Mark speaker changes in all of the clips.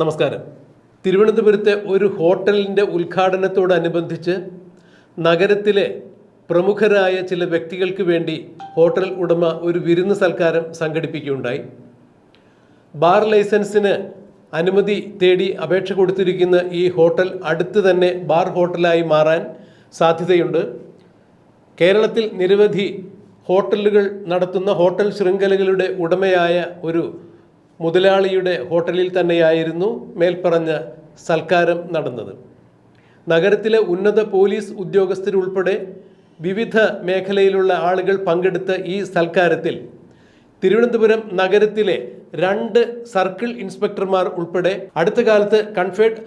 Speaker 1: നമസ്കാരം. തിരുവനന്തപുരത്തെ ഒരു ഹോട്ടലിന്റെ ഉദ്ഘാടനത്തോടനുബന്ധിച്ച് നഗരത്തിലെ പ്രമുഖരായ ചില വ്യക്തികൾക്ക് വേണ്ടി ഹോട്ടൽ ഉടമ ഒരു വിരുന്ന് സൽക്കാരം സംഘടിപ്പിക്കുകയുണ്ടായി. ബാർ ലൈസൻസിന് അനുമതി തേടി അപേക്ഷ കൊടുത്തിരിക്കുന്ന ഈ ഹോട്ടൽ അടുത്ത് തന്നെ ബാർ ഹോട്ടലായി മാറാൻ സാധ്യതയുണ്ട്. കേരളത്തിൽ നിരവധി ഹോട്ടലുകൾ നടത്തുന്ന ഹോട്ടൽ ശൃംഖലകളുടെ ഉടമയായ ഒരു മുതലാളിയുടെ ഹോട്ടലിൽ തന്നെയായിരുന്നു മേൽപ്പറഞ്ഞ സൽക്കാരം നടന്നത്. നഗരത്തിലെ ഉന്നത പോലീസ് ഉദ്യോഗസ്ഥരുൾപ്പെടെ വിവിധ മേഖലയിലുള്ള ആളുകൾ പങ്കെടുത്ത ഈ സൽക്കാരത്തിൽ തിരുവനന്തപുരം നഗരത്തിലെ രണ്ട് സർക്കിൾ ഇൻസ്പെക്ടർമാർ ഉൾപ്പെടെ അടുത്ത കാലത്ത് കൺഫേഡ്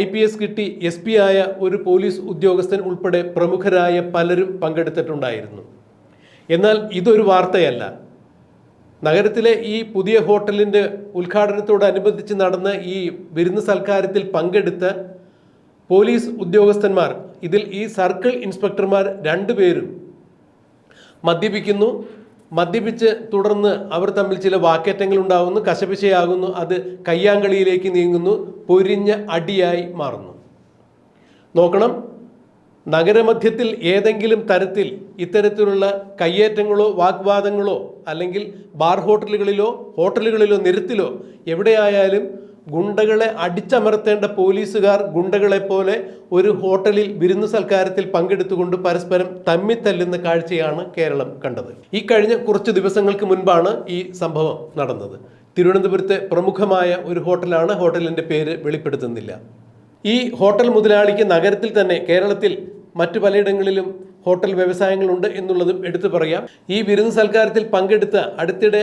Speaker 1: ഐ പി എസ് കിട്ടി എസ് പി ആയ ഒരു പോലീസ് ഉദ്യോഗസ്ഥൻ ഉൾപ്പെടെ പ്രമുഖരായ പലരും പങ്കെടുത്തിട്ടുണ്ടായിരുന്നു. എന്നാൽ ഇതൊരു വാർത്തയല്ല. നഗരത്തിലെ ഈ പുതിയ ഹോട്ടലിന്റെ ഉദ്ഘാടനത്തോടനുബന്ധിച്ച് നടന്ന ഈ വിരുന്ന് സൽക്കാരത്തിൽ പങ്കെടുത്ത പോലീസ് ഉദ്യോഗസ്ഥന്മാർ ഇതിൽ ഈ സർക്കിൾ ഇൻസ്പെക്ടർമാർ രണ്ടുപേരും മദ്യപിക്കുന്നു. മദ്യപിച്ച് തുടർന്ന് അവർ തമ്മിൽ ചില വാക്കേറ്റങ്ങൾ ഉണ്ടാകുന്നു കശപിശയാകുന്നു അത് കയ്യാങ്കളിയിലേക്ക് നീങ്ങുന്നു പൊരിഞ്ഞ അടിയായി മാറുന്നു. നോക്കണം നഗരമധ്യത്തിൽ ഏതെങ്കിലും തരത്തിൽ ഇത്തരത്തിലുള്ള കയ്യേറ്റങ്ങളോ വാഗ്വാദങ്ങളോ അല്ലെങ്കിൽ ബാർ ഹോട്ടലുകളിലോ ഹോട്ടലുകളിലോ നിരത്തിലോ എവിടെയായാലും ഗുണ്ടകളെ അടിച്ചമർത്തേണ്ട പോലീസുകാർ ഗുണ്ടകളെപ്പോലെ ഒരു ഹോട്ടലിൽ വിരുന്നു സൽക്കാരത്തിൽ പങ്കെടുത്തുകൊണ്ട് പരസ്പരം തമ്മിത്തല്ലുന്ന കാഴ്ചയാണ് കേരളം കണ്ടത്. ഈ കഴിഞ്ഞ കുറച്ച് ദിവസങ്ങൾക്ക് മുൻപാണ് ഈ സംഭവം നടന്നത്. തിരുവനന്തപുരത്തെ പ്രമുഖമായ ഒരു ഹോട്ടലാണ് ഹോട്ടലിന്റെ പേര് വെളിപ്പെടുത്തുന്നില്ല. ഈ ഹോട്ടൽ മുതലാളിക്ക് നഗരത്തിൽ തന്നെ കേരളത്തിൽ മറ്റു പലയിടങ്ങളിലും ഹോട്ടൽ വ്യവസായങ്ങളുണ്ട് എന്നുള്ളതും എടുത്തു പറയാം. ഈ വിരുന്ന് സൽക്കാരത്തിൽ പങ്കെടുത്ത അടുത്തിടെ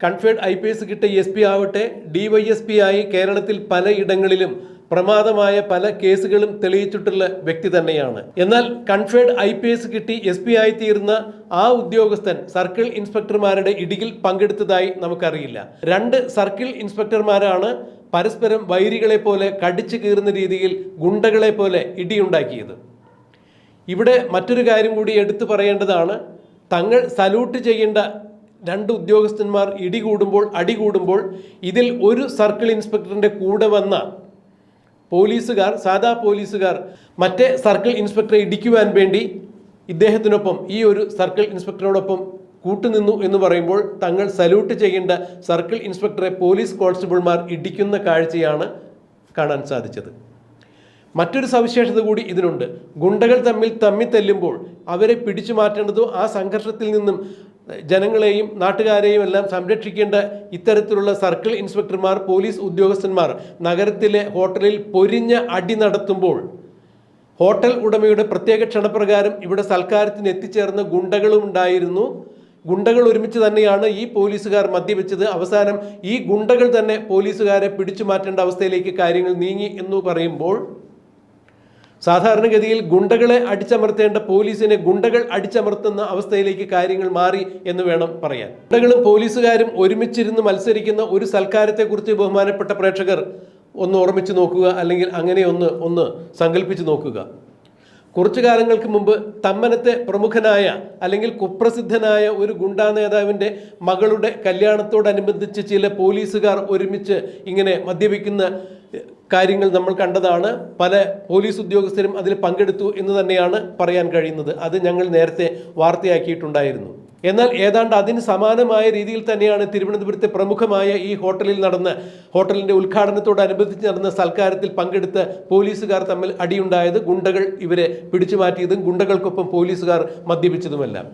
Speaker 1: കൺഫേഡ് ഐ പി എസ് കിട്ടിയ എസ് പി ആവട്ടെ ഡി വൈ എസ് പി ആയി കേരളത്തിൽ പലയിടങ്ങളിലും പ്രമാദമായ പല കേസുകളും തെളിയിച്ചിട്ടുള്ള വ്യക്തി തന്നെയാണ്. എന്നാൽ കൺഫേഡ് ഐ പി എസ് കിട്ടി എസ് പി ആയി തീർന്ന ആ ഉദ്യോഗസ്ഥൻ സർക്കിൾ ഇൻസ്പെക്ടർമാരുടെ ഇടിയിൽ പങ്കെടുത്തതായി നമുക്കറിയില്ല. രണ്ട് സർക്കിൾ ഇൻസ്പെക്ടർമാരാണ് പരസ്പരം വൈരികളെ പോലെ കടിച്ചു കീറുന്ന രീതിയിൽ ഗുണ്ടകളെ പോലെ ഇടിയുണ്ടാക്കിയത്. ഇവിടെ മറ്റൊരു കാര്യം കൂടി എടുത്തു പറയേണ്ടതാണ്. തങ്ങൾ സല്യൂട്ട് ചെയ്യേണ്ട രണ്ട് ഉദ്യോഗസ്ഥന്മാർ ഇടികൂടുമ്പോൾ അടികൂടുമ്പോൾ ഇതിൽ ഒരു സർക്കിൾ ഇൻസ്പെക്ടറിന്റെ കൂടെ വന്ന പോലീസുകാർ സാധാ പോലീസുകാർ മറ്റേ സർക്കിൾ ഇൻസ്പെക്ടറെ ഇടിക്കുവാൻ വേണ്ടി ഇദ്ദേഹത്തിനൊപ്പം ഈ ഒരു സർക്കിൾ ഇൻസ്പെക്ടറോടൊപ്പം കൂട്ടുനിന്നു എന്ന് പറയുമ്പോൾ തങ്ങൾ സല്യൂട്ട് ചെയ്യേണ്ട സർക്കിൾ ഇൻസ്പെക്ടറെ പോലീസ് കോൺസ്റ്റബിൾമാർ ഇടിക്കുന്ന കാഴ്ചയാണ് കാണാൻ സാധിച്ചത്. മറ്റൊരു സവിശേഷത കൂടി ഇതിനുണ്ട്. ഗുണ്ടകൾ തമ്മിൽ തമ്മിൽ തല്ലുമ്പോൾ അവരെ പിടിച്ചു മാറ്റേണ്ടതോ ആ സംഘർഷത്തിൽ നിന്നും ജനങ്ങളെയും നാട്ടുകാരെയും എല്ലാം സംരക്ഷിക്കേണ്ട ഇത്തരത്തിലുള്ള സർക്കിൾ ഇൻസ്പെക്ടർമാർ പോലീസ് ഉദ്യോഗസ്ഥന്മാർ നഗരത്തിലെ ഹോട്ടലിൽ പൊരിഞ്ഞ അടി നടത്തുമ്പോൾ ഹോട്ടൽ ഉടമയുടെ പ്രത്യേക ക്ഷണപ്രകാരം ഇവിടെ സൽക്കാരത്തിന് എത്തിച്ചേർന്ന ഗുണ്ടകളും ഉണ്ടായിരുന്നു. ഗുണ്ടകൾ ഒരുമിച്ച് തന്നെയാണ് ഈ പോലീസുകാർ മദ്യവെച്ചത് അവസാനം ഈ ഗുണ്ടകൾ തന്നെ പോലീസുകാരെ പിടിച്ചു മാറ്റേണ്ട അവസ്ഥയിലേക്ക് കാര്യങ്ങൾ നീങ്ങി എന്ന് പറയുമ്പോൾ സാധാരണഗതിയിൽ ഗുണ്ടകളെ അടിച്ചമർത്തേണ്ട പോലീസിനെ ഗുണ്ടകൾ അടിച്ചമർത്തുന്ന അവസ്ഥയിലേക്ക് കാര്യങ്ങൾ മാറി എന്ന് വേണം പറയാൻ. ഗുണ്ടകളും പോലീസുകാരും ഒരുമിച്ചിരുന്ന് മത്സരിക്കുന്ന ഒരു സൽക്കാരത്തെക്കുറിച്ച് ബഹുമാനപ്പെട്ട പ്രേക്ഷകർ ഒന്ന് ഓർമ്മിച്ച് നോക്കുക അല്ലെങ്കിൽ അങ്ങനെ ഒന്ന് ഒന്ന് സങ്കല്പിച്ച് നോക്കുക. കുറച്ചു കാലങ്ങൾക്ക് മുമ്പ് തമ്മനത്തെ പ്രമുഖനായ അല്ലെങ്കിൽ കുപ്രസിദ്ധനായ ഒരു ഗുണ്ടാ നേതാവിന്റെ മകളുടെ കല്യാണത്തോടനുബന്ധിച്ച് ചില പോലീസുകാർ ഒരുമിച്ച് ഇങ്ങനെ മദ്യപിക്കുന്ന കാര്യങ്ങൾ നമ്മൾ കണ്ടതാണ്. പല പോലീസ് ഉദ്യോഗസ്ഥരും അതിൽ പങ്കെടുത്തു എന്ന് തന്നെയാണ് പറയാൻ കഴിയുന്നത്. അത് ഞങ്ങൾ നേരത്തെ വാർത്തയാക്കിയിട്ടുണ്ടായിരുന്നു. എന്നാൽ ഏതാണ്ട് അതിന് സമാനമായ രീതിയിൽ തന്നെയാണ് തിരുവനന്തപുരത്തെ പ്രമുഖമായ ഈ ഹോട്ടലിൽ നടന്ന ഹോട്ടലിന്റെ ഉദ്ഘാടനത്തോടനുബന്ധിച്ച് നടന്ന സൽക്കാരത്തിൽ പങ്കെടുത്ത പോലീസുകാർ തമ്മിൽ അടിയുണ്ടായത് ഗുണ്ടകൾ ഇവരെ പിടിച്ചു മാറ്റിയതും ഗുണ്ടകൾക്കൊപ്പം പോലീസുകാർ മദ്യപിച്ചതുമെല്ലാം.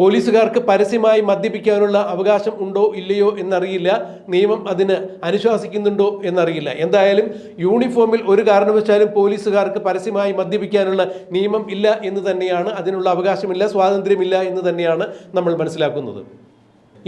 Speaker 1: പോലീസുകാർക്ക് പരസ്യമായി മദ്യപിക്കാനുള്ള അവകാശം ഉണ്ടോ ഇല്ലയോ എന്നറിയില്ല. നിയമം അതിന് അനുശാസിക്കുന്നുണ്ടോ എന്നറിയില്ല. എന്തായാലും യൂണിഫോമിൽ ഒരു കാരണവശാലും പോലീസുകാർക്ക് പരസ്യമായി മദ്യപിക്കാനുള്ള നിയമം ഇല്ല എന്ന് തന്നെയാണ്. അതിനുള്ള അവകാശമില്ല സ്വാതന്ത്ര്യമില്ല എന്ന് തന്നെയാണ് നമ്മൾ മനസ്സിലാക്കുന്നത്.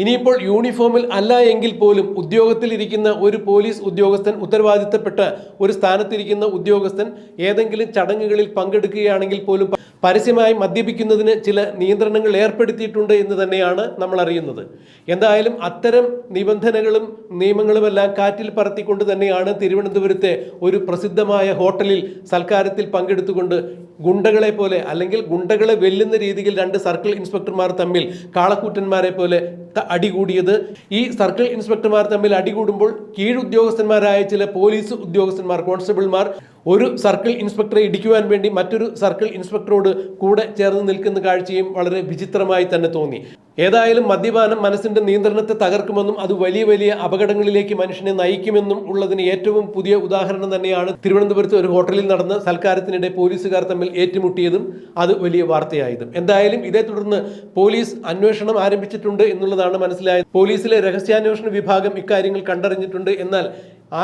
Speaker 1: ഇനിയിപ്പോൾ യൂണിഫോമിൽ അല്ല എങ്കിൽ പോലും ഉദ്യോഗത്തിലിരിക്കുന്ന ഒരു പോലീസ് ഉദ്യോഗസ്ഥൻ ഉത്തരവാദിത്തപ്പെട്ട ഒരു സ്ഥാനത്തിരിക്കുന്ന ഉദ്യോഗസ്ഥൻ ഏതെങ്കിലും ചടങ്ങുകളിൽ പങ്കെടുക്കുകയാണെങ്കിൽ പോലും പരസ്യമായി മദ്യപിക്കുന്നതിന് ചില നിയന്ത്രണങ്ങൾ ഏർപ്പെടുത്തിയിട്ടുണ്ട് എന്ന് തന്നെയാണ് നമ്മൾ അറിയുന്നത്. എന്തായാലും അത്തരം നിബന്ധനകളും നിയമങ്ങളുമെല്ലാം കാറ്റിൽ പറത്തിക്കൊണ്ട് തന്നെയാണ് തിരുവനന്തപുരത്തെ ഒരു പ്രസിദ്ധമായ ഹോട്ടലിൽ സൽക്കാരത്തിൽ പങ്കെടുത്തുകൊണ്ട് ഗുണ്ടകളെ പോലെ അല്ലെങ്കിൽ ഗുണ്ടകളെ വെല്ലുന്ന രീതിയിൽ രണ്ട് സർക്കിൾ ഇൻസ്പെക്ടർമാർ തമ്മിൽ കാളക്കൂറ്റന്മാരെ പോലെ അടികൂടിയത്. ഈ സർക്കിൾ ഇൻസ്പെക്ടർമാർ തമ്മിൽ അടികൂടുമ്പോൾ കീഴുദ്യോഗസ്ഥന്മാരായ ചില പോലീസ് ഉദ്യോഗസ്ഥന്മാർ കോൺസ്റ്റബിൾമാർ ഒരു സർക്കിൾ ഇൻസ്പെക്ടറെ ഇടിക്കുവാൻ വേണ്ടി മറ്റൊരു സർക്കിൾ ഇൻസ്പെക്ടറോട് കൂടെ ചേർന്ന് നിൽക്കുന്ന കാഴ്ചയും വളരെ വിചിത്രമായി തന്നെ തോന്നി. ഏതായാലും മദ്യപാനം മനസ്സിന്റെ നിയന്ത്രണത്തെ തകർക്കുമെന്നും അത് വലിയ വലിയ അപകടങ്ങളിലേക്ക് മനുഷ്യനെ നയിക്കുമെന്നും ഉള്ളതിന് ഏറ്റവും പുതിയ ഉദാഹരണം തന്നെയാണ് തിരുവനന്തപുരത്ത് ഒരു ഹോട്ടലിൽ നടന്ന സൽക്കാരത്തിനിടെ പോലീസുകാർ തമ്മിൽ ഏറ്റുമുട്ടിയതും അത് വലിയ വാർത്തയായതും. എന്തായാലും ഇതേ തുടർന്ന് പോലീസ് അന്വേഷണം ആരംഭിച്ചിട്ടുണ്ട് എന്നുള്ളതാണ് മനസ്സിലായത്. പോലീസിലെ രഹസ്യാന്വേഷണ വിഭാഗം ഇക്കാര്യങ്ങൾ കണ്ടറിഞ്ഞിട്ടുണ്ട്. എന്നാൽ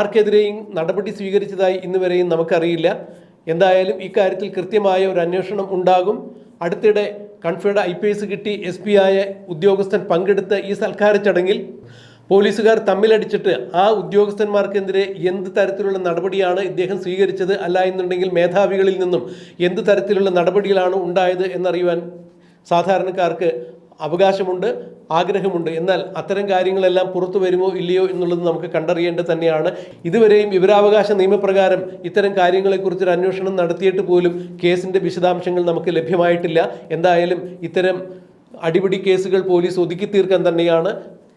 Speaker 1: ആർക്കെതിരെയും നടപടി സ്വീകരിച്ചതായി ഇന്നുവരെയും നമുക്കറിയില്ല. എന്തായാലും ഇക്കാര്യത്തിൽ കൃത്യമായ ഒരു അന്വേഷണം ഉണ്ടാകും. അടുത്തിടെ കൺഫേഡ് ഐ പി എസ് കിട്ടി എസ് പി ആയ ഉദ്യോഗസ്ഥൻ പങ്കെടുത്ത ഈ സൽക്കാര ചടങ്ങിൽ പോലീസുകാർ തമ്മിലടിച്ചിട്ട് ആ ഉദ്യോഗസ്ഥന്മാർക്കെതിരെ എന്ത് തരത്തിലുള്ള നടപടിയാണ് ഇദ്ദേഹം സ്വീകരിച്ചത് അല്ല എന്നുണ്ടെങ്കിൽ മേധാവികളിൽ നിന്നും എന്ത് തരത്തിലുള്ള നടപടികളാണ് ഉണ്ടായത് എന്നറിയുവാൻ സാധാരണക്കാർക്ക് അവകാശമുണ്ട് ആഗ്രഹമുണ്ട്. എന്നാൽ അത്തരം കാര്യങ്ങളെല്ലാം പുറത്തു വരുമോ ഇല്ലയോ എന്നുള്ളത് നമുക്ക് കണ്ടറിയേണ്ടത് തന്നെയാണ്. ഇതുവരെയും വിവരാവകാശ നിയമപ്രകാരം ഇത്തരം കാര്യങ്ങളെക്കുറിച്ചൊരു അന്വേഷണം നടത്തിയിട്ട് പോലും കേസിന്റെ വിശദാംശങ്ങൾ നമുക്ക് ലഭ്യമായിട്ടില്ല. എന്തായാലും ഇത്തരം അടിപിടി കേസുകൾ പോലീസ് ഒതുക്കി തീർക്കാൻ തന്നെയാണ്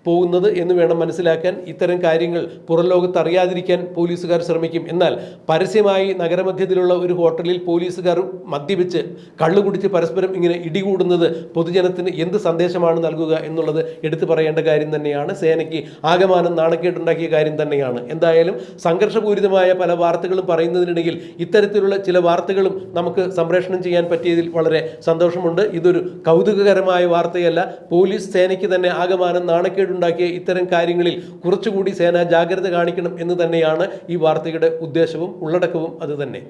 Speaker 1: പോകുന്നത് എന്ന് വേണം മനസ്സിലാക്കാൻ ഇത്തരം കാര്യങ്ങൾ പുറം ലോകത്ത് അറിയാതിരിക്കാൻ പോലീസുകാർ ശ്രമിക്കും. എന്നാൽ പരസ്യമായി നഗരമധ്യത്തിലുള്ള ഒരു ഹോട്ടലിൽ പോലീസുകാർ മദ്യപിച്ച് കള്ളു കുടിച്ച് പരസ്പരം ഇങ്ങനെ ഇടികൂടുന്നത് പൊതുജനത്തിന് എന്ത് സന്ദേശമാണ് നൽകുക എന്നുള്ളത് എടുത്തു പറയേണ്ട കാര്യം തന്നെയാണ്. സേനയ്ക്ക് ആകമാനം നാണക്കേടുണ്ടാക്കിയ കാര്യം തന്നെയാണ്. എന്തായാലും സംഘർഷപൂരിതമായ പല വാർത്തകളും പറയുന്നതിനിടയിൽ ഇത്തരത്തിലുള്ള ചില വാർത്തകളും നമുക്ക് സംപ്രേഷണം ചെയ്യാൻ പറ്റിയതിൽ വളരെ സന്തോഷമുണ്ട്. ഇതൊരു കൗതുകകരമായ വാർത്തയല്ല. പോലീസ് സേനയ്ക്ക് തന്നെ ആകമാനം നാണക്കേടുണ്ടാക്കിയ ഇത്തരം കാര്യങ്ങളിൽ കുറച്ചുകൂടി സേന ജാഗ്രത കാണിക്കണം എന്ന് തന്നെയാണ് ഈ വാർത്തയുടെ ഉദ്ദേശവും ഉള്ളടക്കവും അത് തന്നെ